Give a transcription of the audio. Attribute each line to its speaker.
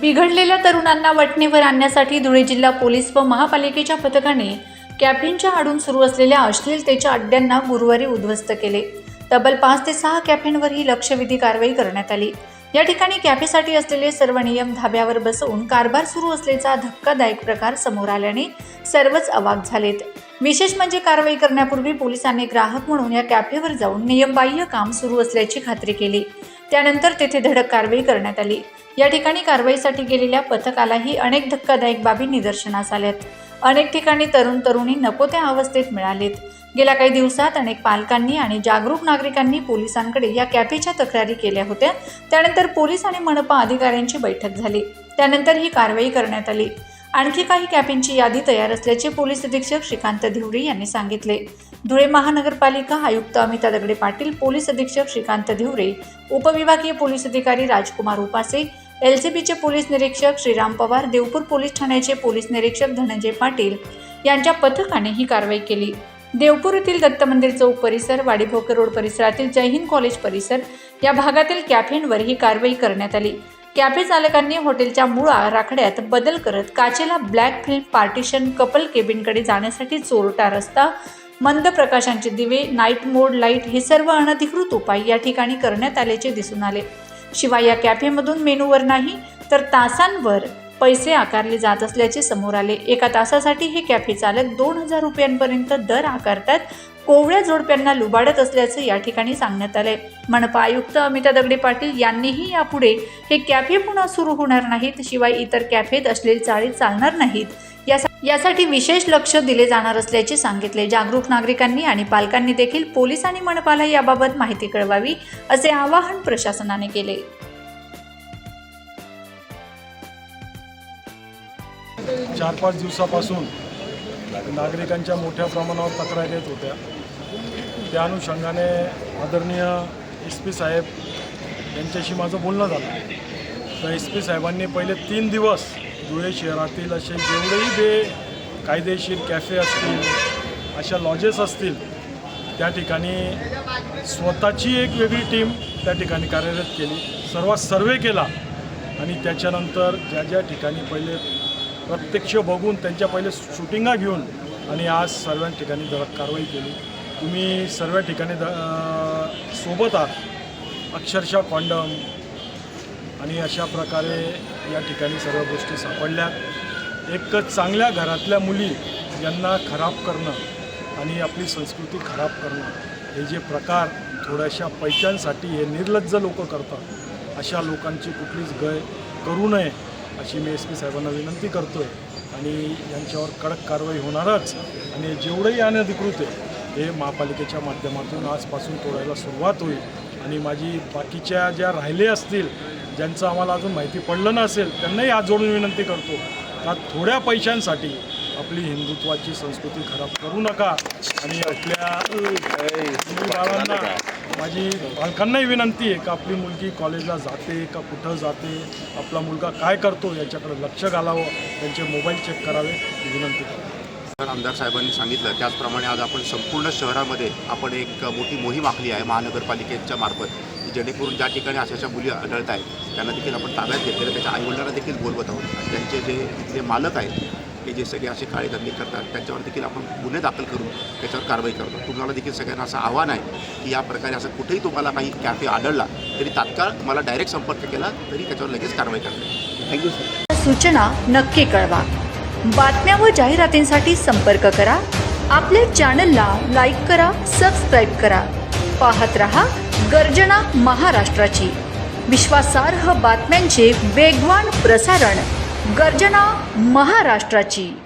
Speaker 1: बिघडलेल्या तरुणांना वटणीवर आणण्यासाठी धुळे जिल्हा पोलीस व महापालिकेच्या पथकाने कॅफेनच्या आडून सुरू असलेल्या अश्लीलतेच्या अड्ड्यांना गुरुवारी उद्ध्वस्त केले. तब्बल पाच ते सहा कॅफेंवर ही लक्षवेधी कारवाई करण्यात आली. या ठिकाणी कॅफेसाठी असलेले सर्व नियम धाब्यावर बसवून कारभार सुरू असल्याचा धक्कादायक प्रकार समोर आल्याने सर्वच अवाक झालेत. विशेष म्हणजे कारवाई करण्यापूर्वी पोलिसांनी ग्राहक म्हणून या कॅफेवर जाऊन नियमबाह्य काम सुरू असल्याची खात्री केली. त्यानंतर तेथे धडक कारवाई करण्यात आली. या ठिकाणी कारवाईसाठी गेलेल्या पथकालाही अनेक धक्कादायक बाबी निदर्शनास आल्यात. अनेक ठिकाणी तरुण तरुणी नको त्या अवस्थेत मिळालेत. गेल्या काही दिवसात अनेक पालकांनी आणि जागरूक नागरिकांनी पोलिसांकडे या कॅफेच्या तक्रारी केल्या होत्या. त्यानंतर पोलीस आणि मनपा अधिकाऱ्यांची बैठक झाली. त्यानंतर ही कारवाई करण्यात आली. आणखी काही कॅफेंची यादी तयार असल्याचे पोलीस अधीक्षक श्रीकांत धिवरे यांनी सांगितले. धुळे महानगरपालिका आयुक्त अमिता दगडे पाटील पोलीस अधीक्षक श्रीकांत धिवरे उपविभागीय पोलीस अधिकारी राजकुमार उपासे एलसीबीचे पोलीस निरीक्षक श्रीराम पवार देवपूर पोलीस ठाण्याचे पोलीस निरीक्षक धनंजय पाटील यांच्या पथकाने ही कारवाई केली. देवपूर येथील दत्त मंदिर चौक परिसर वाडीभोकर रोड परिसरातील जय हिंद कॉलेज परिसर या भागातील कॅफेंवर ही कारवाई करण्यात आली. कॅफे चालकांनी हॉटेलच्या मुळा राखड्यात बदल करत काचेला ब्लॅक फिल्म पार्टिशन कपल केबिनकडे जाण्यासाठी चोरटा रस्ता मंद प्रकाशांचे दिवे नाईट मोड लाइट हे सर्व अनधिकृत उपाय या ठिकाणी करण्यात आल्याचे दिसून आले. शिवाय या कॅफेमधून मेनूवर नाही तर तासांवर पैसे आकारले जात असल्याचे समोर आले. एका तासासाठी हे कॅफे चालक दोन हजार रुपयांपर्यंत दर आकारतात कोवळ्या जोडप्यांना लुबाडत असल्याचं या ठिकाणी सांगण्यात आलंय. मनपा आयुक्त अमिता दगडे पाटील यांनीही यापुढे हे कॅफे पुन्हा सुरू होणार नाहीत शिवाय इतर कॅफेत असलेली चाळी चालणार नाहीत. यासाठी विशेष लक्ष दिले जाणार असल्याचे सांगितले. जागरूक नागरिकांनी आणि पालकांनी देखील पोलीस आणि मनपाला याबाबत माहिती कळवावी असे आवाहन प्रशासनाने केले.
Speaker 2: चार पाच दिवसापासून नागरिकांच्या मोठ्या प्रमाणावर तक्रारी येत होत्या. त्या अनुषंगाने आदरणीय एस पी साहेब यांच्याशी माझं बोलणं झालं. तर एस पी साहेबांनी पहिले तीन दिवस धुळे शहरातील असे जेवढेही बे कायदेशीर कॅफे असतील अशा लॉजेस असतील त्या ठिकाणी स्वतःची एक वेगळी टीम त्या ठिकाणी कार्यरत केली. सर्वात सर्वे केला आणि त्याच्यानंतर ज्या ज्या ठिकाणी पहिले प्रत्यक्ष बघून त्यांच्या पहिले शूटिंगा घेऊन आणि आज सर्व ठिकाणी धडक कारवाई केली. तुम्ही सर्व ठिकाणी द सोबत आहात. अक्षरशः कॉन्डम आणि अशा प्रकारे या ठिकाणी सर्व गोष्टी सापडल्या. एक चांगल्या घरातल्या मुली यांना खराब करणं आणि आपली संस्कृती खराब करणं हे जे प्रकार थोड्याशा पैशांसाठी हे निर्लज्ज लोक करतात अशा लोकांची कुठलीच गय करू नये अशी मी एस पी साहेबांना विनंती करतो आहे आणि यांच्यावर कडक कारवाई होणारच आणि जेवढंही अनधिकृत आहे हे महापालिकेच्या माध्यमातून आजपासून तोडायला सुरुवात होईल. आणि माझी बाकीच्या ज्या राहिले असतील ज्यांचं आम्हाला अजून माहिती पडलं नसेल त्यांनाही हात जोडून विनंती करतो का थोड्या पैशांसाठी आपली हिंदुत्वाची संस्कृती खराब करू नका आणि आपल्या बाळांना माझी पालकांनाही विनंती आहे का आपली मुलगी कॉलेजला जाते का कुठं जाते आपला मुलगा काय करतो याच्याकडे लक्ष घालावं त्यांचे मोबाईल चेक करावे विनंती
Speaker 3: करावी आमदार साहेबांनी सांगितलं त्याचप्रमाणे आज आपण संपूर्ण शहरामध्ये आपण एक मोठी मोहीम आखली आहे महानगरपालिकेच्या मार्फत की जेणेकरून ज्या ठिकाणी अशा अशा मुली आढळत आहेत त्यांना देखील आपण ताब्यात घेतलेलं त्याच्या आईवडिलांना देखील बोलवत आहोत. त्यांचे जे जे मालक आहेत ते जे सगळे असे काळे धंदे करतात त्यांच्यावर देखील आपण गुन्हे दाखल करून त्याच्यावर कारवाई करतो. तुम्हाला देखील सगळ्यांना असं आव्हान आहे की या प्रकारे असं कुठेही तुम्हाला काही कॅफे आढळला तरी तात्काळ तुम्हाला डायरेक्ट संपर्क केला तरी त्याच्यावर लगेच कारवाई करते. थँक्यू सर
Speaker 1: सूचना नक्की कळवा. बातम्या व जाहिरातींसाठी संपर्क करा. आपल्या चॅनलला लाईक करा सबस्क्राईब करा. पाहत रहा गर्जना महाराष्ट्राची. विश्वासार्ह बातम्यांचे वेगवान प्रसारण गर्जना महाराष्ट्राची.